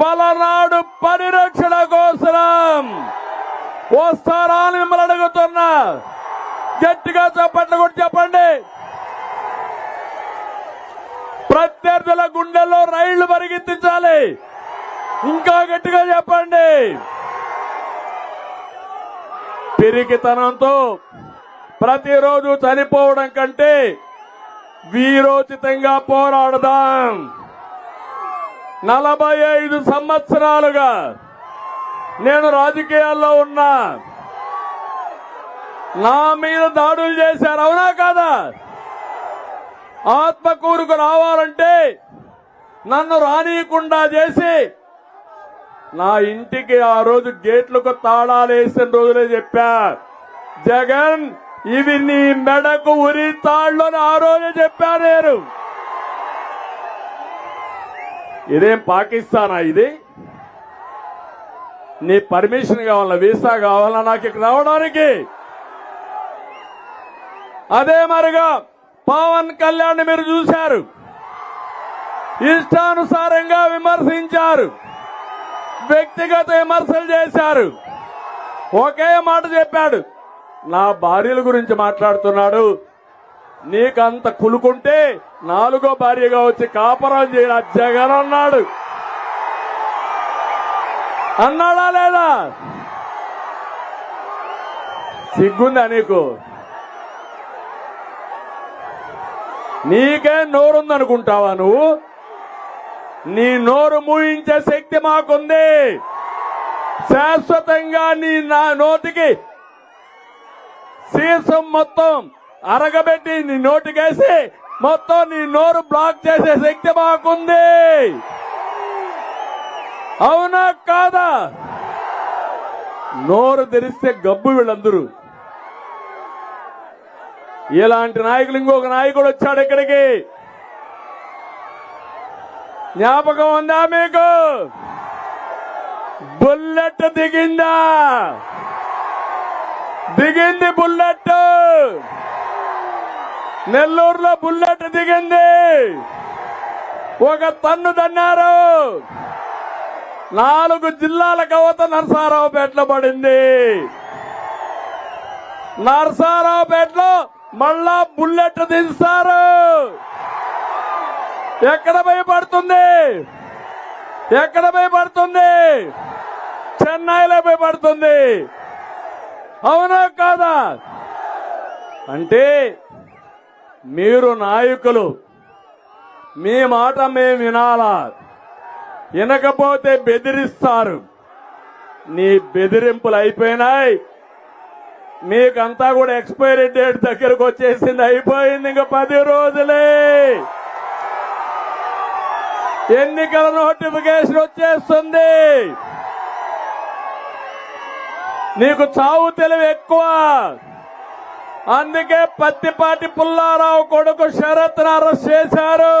పలనాడు పరిరక్షణ కోసం వస్తారా అని మిమ్మల్ని అడుగుతున్నా. గట్టిగా చప్పట్లు కూడా చెప్పండి. ప్రత్యర్థుల గుండెల్లో రైళ్ళు పరిగెత్తించాలి. ఇంకా గట్టిగా చెప్పండి. పిరికితనంతో ప్రతిరోజు చనిపోవడం కంటే వీరోచితంగా పోరాడదాం. నలభై ఐదు సంవత్సరాలుగా నేను రాజకీయాల్లో ఉన్నా నా మీద దాడులు చేశారు. అవునా కాదా? ఆత్మకూరుకు రావాలంటే నన్ను రానియకుండా చేసి నా ఇంటికి ఆ రోజు గేట్లకు తాళాలేసిన రోజులే చెప్పా. జగన్ ఇవి నీ మెడకు ఉరి తాళ్ళు అని ఆ రోజే చెప్పా నేను. ఇదేం పాకిస్తానా ఇది? నీ పర్మిషన్ కావాలా? వీసా కావాలా? నాకు ఇక్కడ రావడానికి? అదే మరిగా పవన్ కళ్యాణ్ మీరు చూశారు. ఇష్టానుసారంగా విమర్శించారు. వ్యక్తిగత విమర్శలు చేశారు. ఒకే మాట చెప్పాడు. నా భార్యల గురించి మాట్లాడుతున్నాడు. నీకంత కులుకుంటే నాలుగో భార్యగా వచ్చి కాపరం చేయరా? జగన్ అన్నాడు. అన్నాడా లేదా? సిగ్గుందా నీకు? నీకే నోరుందనుకుంటావా నువ్వు? నీ నోరు మూయించే శక్తి మాకుంది. శాశ్వతంగా నీ నా నోటికి సీసం మొత్తం అరగబెట్టి నీ నోటికేసి మొత్తం నీ నోరు బ్లాక్ చేసే శక్తి మాకుంది. అవునా కాదా? నోరు తెరిస్తే గబ్బు వీళ్ళందరూ. ఇలాంటి నాయకులు ఇంకొక నాయకుడు వచ్చాడు ఇక్కడికి. జ్ఞాపకం ఉందా మీకు? బుల్లెట్ దిగిందా? దిగింది బుల్లెట్. నెల్లూరులో బుల్లెట్ దిగింది. ఒక తన్ను తన్నారు. నాలుగు జిల్లాల కవత నరసారావుపేటలో పడింది. నరసారావుపేటలో మళ్ళా బుల్లెట్ దించారు ఎక్కడ భయపడుతుంది? ఎక్కడ భయపడుతుంది? చెన్నైలో భయపడుతుంది. అవునా కాదా? అంటే మీరు నాయకులు మీ మాట మేము వినాలా. వినకపోతే బెదిరిస్తారు. నీ బెదిరింపులు అయిపోయినాయి. మీకంతా కూడా ఎక్స్పైరీ డేట్ దగ్గరకు వచ్చేసింది అయిపోయింది ఇంకా పది రోజులే. ఎన్నికల నోటిఫికేషన్ వచ్చేస్తుంది. నీకు చావు తెలివి ఎక్కువ. అందుకే పత్తిపాటి పుల్లారావు కొడుకు శరత్ను అరెస్ట్ చేశారు.